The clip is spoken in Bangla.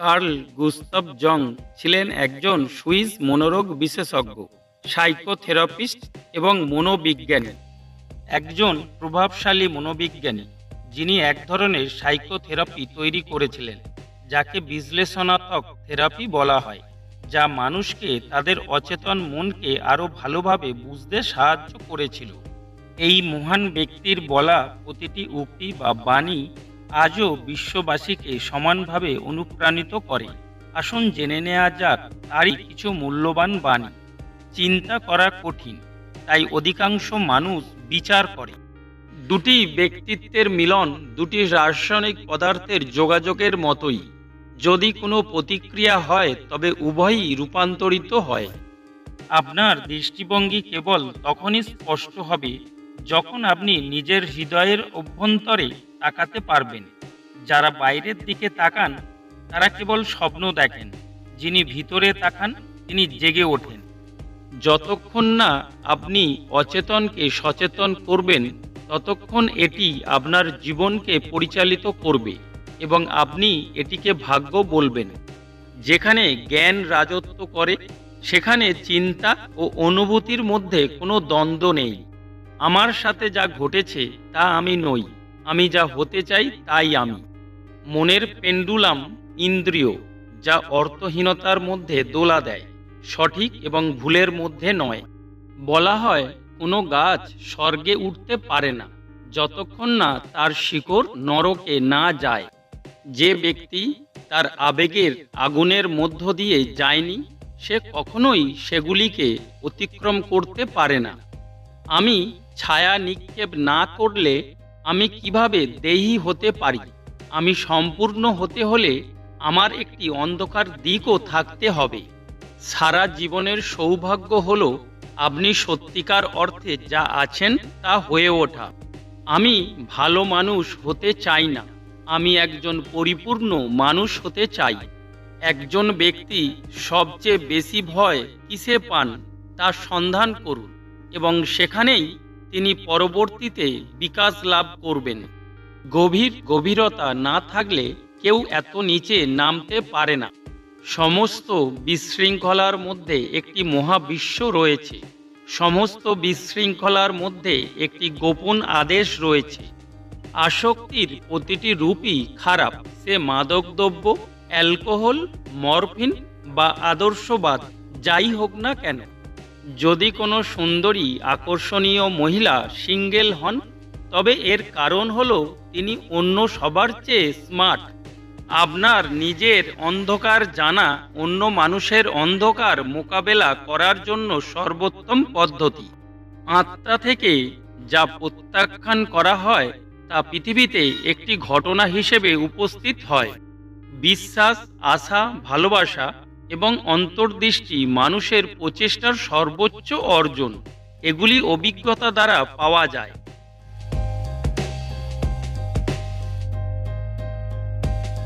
কার্ল গুস্তভ জং ছিলেন একজন সুইস মনোরোগ বিশেষজ্ঞ, সাইকোথেরাপিস্ট এবং মনোবিজ্ঞানী। একজন প্রভাবশালী মনোবিজ্ঞানী, যিনি এক ধরনের সাইকোথেরাপি তৈরি করেছিলেন, যাকে বিশ্লেষণাত্মক থেরাপি বলা হয়, যা মানুষকে তাদের অচেতন মনকে আরও ভালোভাবে বুঝতে সাহায্য করেছিল। এই মহান ব্যক্তির বলা প্রতিটি উক্তি বা বাণী আজও বিশ্ববাসীকে সমানভাবে অনুপ্রাণিত করে। আসুন জেনে নেওয়া যাক, তারই কিছু মূল্যবান বাণী। চিন্তা করা কঠিন, তাই অধিকাংশ মানুষ বিচার করে। দুটি ব্যক্তিত্বের মিলন দুটি রাসায়নিক পদার্থের যোগাযোগের মতোই। যদি কোনো প্রতিক্রিয়া হয়, তবে উভয়ই রূপান্তরিত হয়। আপনার দৃষ্টিভঙ্গি কেবল তখনই স্পষ্ট হবে, যখন আপনি নিজের হৃদয়ের অভ্যন্তরে তাকাতে পারবেন। যারা বাইরের দিকে তাকান, তারা কেবল স্বপ্ন দেখেন। যিনি ভিতরে তাকান, তিনি জেগে ওঠেন। যতক্ষণ না আপনি অচেতনকে সচেতন করবেন, ততক্ষণ এটি আপনার জীবনকে পরিচালিত করবে এবং আপনি এটিকে ভাগ্য বলবেন। যেখানে জ্ঞান রাজত্ব করে, সেখানে চিন্তা ও অনুভূতির মধ্যে কোনো দ্বন্দ্ব নেই। আমার সাথে যা ঘটেছে, তা আমি নই। আমি যা হতে চাই তাই আমি। মনের পেন্ডুলাম ইন্দ্রিয়, যা অর্থহীনতার মধ্যে দোলা দেয়, সঠিক এবং ভুলের মধ্যে নয়। বলা হয়, কোনো গাছ স্বর্গে উঠতে পারে না, যতক্ষণ না তার শিকড় নরকে না যায়। যে ব্যক্তি তার আবেগের আগুনের মধ্য দিয়ে যায়নি, সে কখনোই সেগুলিকে অতিক্রম করতে পারে না। আমি ছায়া নিক্ষেপ না করলে আমি কীভাবে দেহি হতে পারি? আমি সম্পূর্ণ হতে হলে আমার একটি অন্ধকার দিকও থাকতে হবে। সারা জীবনের সৌভাগ্য হল আপনি সত্যিকার অর্থে যা আছেন তা হয়ে ওঠা। আমি ভালো মানুষ হতে চাই না। আমি একজন পরিপূর্ণ মানুষ হতে চাই। একজন ব্যক্তি সবচেয়ে বেশি ভয় কিসে পান তার সন্ধান করুন এবং সেখানেই তিনি পরবর্তীতে বিকাশ লাভ করবেন। গভীর গভীরতা না থাকলে কেউ এত নিচে নামতে পারে না। সমস্ত বিশৃঙ্খলার মধ্যে একটি মহাবিশ্ব রয়েছে। সমস্ত বিশৃঙ্খলার মধ্যে একটি গোপন আদেশ রয়েছে। আসক্তির প্রতিটি রূপই খারাপ। সে মাদকদ্রব্য, অ্যালকোহল, মরফিন বা আদর্শবাদ, যাই হোক না কেন যদি কোনো সুন্দরী আকর্ষণীয় মহিলা সিঙ্গেল হন, তবে এর কারণ হলো তিনি অন্য সবার চেয়ে স্মার্ট। আপনার নিজের অন্ধকার জানা অন্য মানুষের অন্ধকার মোকাবেলা করার জন্য সর্বোত্তম পদ্ধতি। আত্মা থেকে যা প্রত্যাখ্যান করা হয়, তা পৃথিবীতে একটি ঘটনা হিসেবে উপস্থিত হয়। বিশ্বাস, আশা, ভালোবাসা এবং অন্তর্দৃষ্টি মানুষের প্রচেষ্টার সর্বোচ্চ অর্জন। এগুলি অভিজ্ঞতা দ্বারা পাওয়া যায়।